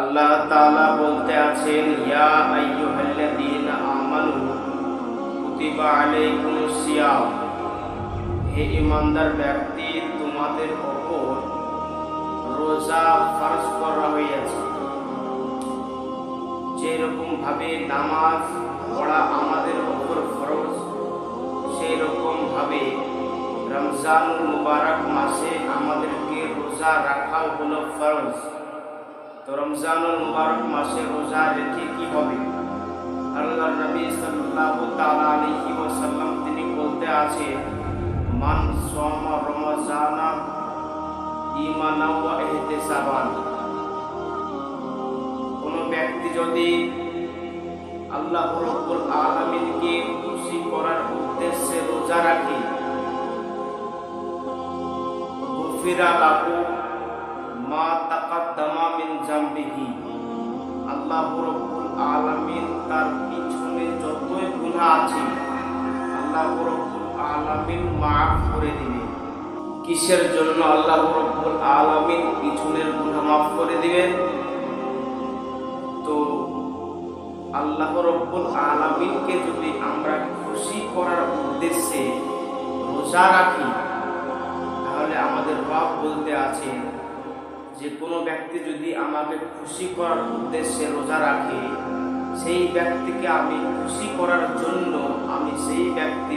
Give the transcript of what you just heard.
আল্লাহ তাআলা বলতে আছেন, ইয়া আইয়ুহাল্লাযীনা কুতিবা সিয়াম। হে ইমানদার ব্যক্তি, তোমাদের ওপর রোজা ফরজ করা হয়েছে যেরকম ভাবে নামাজ পড়া আমাদের ওপর ফরজ সেই রকম ভাবে রমজানুল মুবারক মাসে আমাদেরকে রোজা রাখা হলো ফরজ। তো রমজানুল মুবারক মাসে রোজা রেখে কি হবে? আল্লাহ নবী সাল্লাল্লাহু তাআলা আলাইহি ওয়াসাল্লাম তিনি বলতে আছে, মান সামা রমজানা ঈমানা ওয়া ইহতিসাবান। কোন ব্যক্তি যদি আল্লাহ রব্বুল আলামিনকে খুশি করার উদ্দেশ্যে রোজা রাখে, গুফিরা লাহু মা মিন আল্লাহ রব্বুল আলামিন কিসের জন্য আল্লাহ রব্বুল আলামিন পিছনের গুনাহ মাফ করে দিবেন? তো আল্লাহ রব্বুল আলামিনকে যদি আমরা খুশি করার উদ্দেশ্যে রোজা রাখি, তাহলে আমাদের রব বলতে আছে যে কোনো ব্যক্তি যদি আমাকে খুশি করার উদ্দেশ্যে রোজা রাখে, সেই ব্যক্তিকে আমি খুশি করার জন্য আমি সেই ব্যক্তির